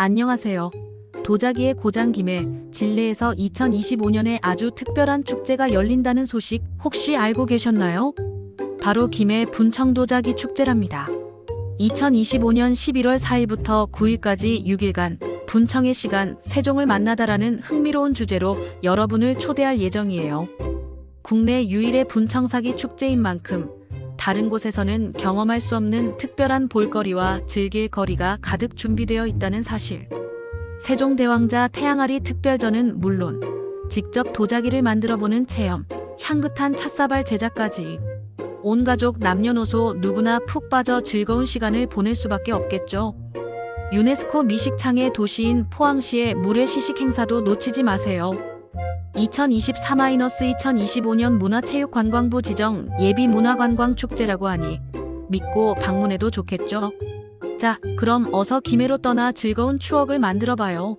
안녕하세요. 도자기의 고장 김에 진례에서 2025년에 아주 특별한 축제가 열린다는 소식 혹시 알고 계셨나요? 바로 김해 분청도자기 축제랍니다. 2025년 11월 4일부터 9일까지 6일간 분청의 시간 세종을 만나다라는 흥미로운 주제로 여러분을 초대할 예정이에요. 국내 유일의 분청사기 축제인 만큼 다른 곳에서는 경험할 수 없는 특별한 볼거리와 즐길 거리가 가득 준비되어 있다는 사실. 세종대왕자 태양아리 특별전은 물론 직접 도자기를 만들어 보는 체험, 향긋한 찻사발 제작까지 온 가족 남녀노소 누구나 푹 빠져 즐거운 시간을 보낼 수밖에 없겠죠. 유네스코 미식창의 도시인 포항시의 물회 시식 행사도 놓치지 마세요. 2024-2025년 문화체육관광부 지정 예비 문화관광 축제라고 하니 믿고 방문해도 좋겠죠. 자, 그럼 어서 김해로 떠나 즐거운 추억을 만들어 봐요.